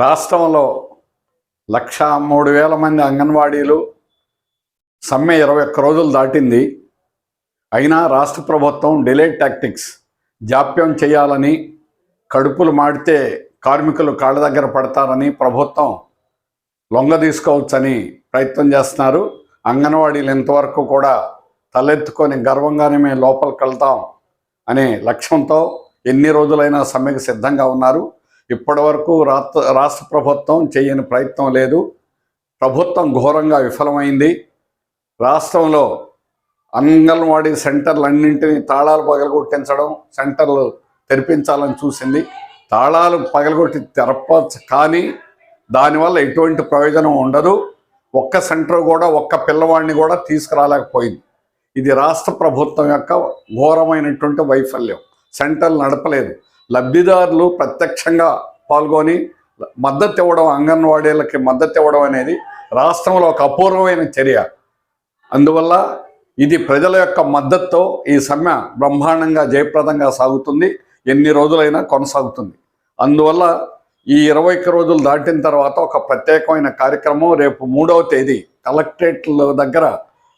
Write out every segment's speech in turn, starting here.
రాష్ట్రంలో లక్ష మూడు వేల మంది అంగన్వాడీలు సమ్మె ఇరవై ఒక్క రోజులు దాటింది. అయినా రాష్ట్ర ప్రభుత్వం డిలే టాక్టిక్స్ జాప్యం చేయాలని కడుపులు మాడితే కార్మికులు కాళ్ళ దగ్గర పడతారని ప్రభుత్వం లొంగ తీసుకోవచ్చని ప్రయత్నం చేస్తున్నారు. అంగన్వాడీలు ఇంతవరకు కూడా తలెత్తుకొని గర్వంగానే మేము లోపలికి వెళ్తాం అనే లక్ష్యంతో ఎన్ని రోజులైనా సమ్మెకు సిద్ధంగా ఉన్నారు. ఇప్పటి వరకు రాష్ట్ర ప్రభుత్వం చేయని ప్రయత్నం లేదు. ప్రభుత్వం ఘోరంగా విఫలమైంది. రాష్ట్రంలో అంగన్వాడీ సెంటర్లన్నింటినీ తాళాలు పగలగొట్టించడం సెంటర్లు తెరిపించాలని చూసింది. తాళాలు పగలగొట్టి తెరపచ్చు కానీ దానివల్ల ఎటువంటి ప్రయోజనం ఉండదు. ఒక్క సెంటర్ కూడా ఒక్క పిల్లవాడిని కూడా తీసుకురాలేకపోయింది. ఇది రాష్ట్ర ప్రభుత్వం యొక్క ఘోరమైనటువంటి వైఫల్యం. సెంటర్లు నడపలేదు. లబ్ధిదారులు ప్రత్యక్షంగా పాల్గొని మద్దతు ఇవ్వడం అంగన్వాడీలకి మద్దతు ఇవ్వడం అనేది రాష్ట్రంలో ఒక అపూర్వమైన చర్య. అందువల్ల ఇది ప్రజల యొక్క మద్దతుతో ఈ సమ్మె బ్రహ్మాండంగా జయప్రదంగా సాగుతుంది. ఎన్ని రోజులైనా కొనసాగుతుంది. అందువల్ల ఈ ఇరవై రోజులు దాటిన తర్వాత ఒక ప్రత్యేకమైన కార్యక్రమం రేపు మూడవ తేదీ. కలెక్టరేట్ల దగ్గర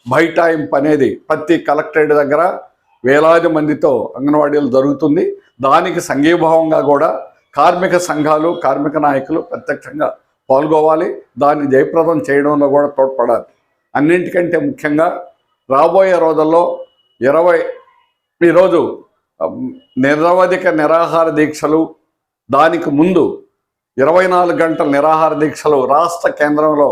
బైఠాయింపు అనేది ప్రతి కలెక్టరేట్ దగ్గర వేలాది మందితో అంగన్వాడీలు జరుగుతుంది. దానికి సంఘీభావంగా కూడా కార్మిక సంఘాలు కార్మిక నాయకులు ప్రత్యక్షంగా పాల్గొవాలి. దాన్ని జయప్రదం చేయడంలో కూడా తోడ్పడాలి. అన్నింటికంటే ముఖ్యంగా రాబోయే రోజుల్లో ఇరవై ఈరోజు నిరవధిక నిరాహార దీక్షలు దానికి ముందు ఇరవై నాలుగు గంటల నిరాహార దీక్షలు రాష్ట్ర కేంద్రంలో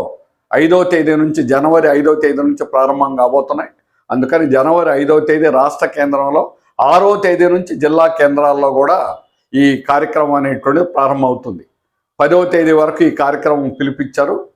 ఐదో తేదీ నుంచి జనవరి ఐదో తేదీ నుంచి ప్రారంభం కాబోతున్నాయి. అందుకని జనవరి ఐదవ తేదీ రాష్ట్ర కేంద్రంలో ఆరో తేదీ నుంచి జిల్లా కేంద్రాల్లో కూడా ఈ కార్యక్రమం అనేటువంటిది ప్రారంభమవుతుంది. పదవ తేదీ వరకు ఈ కార్యక్రమం పిలిపించారు.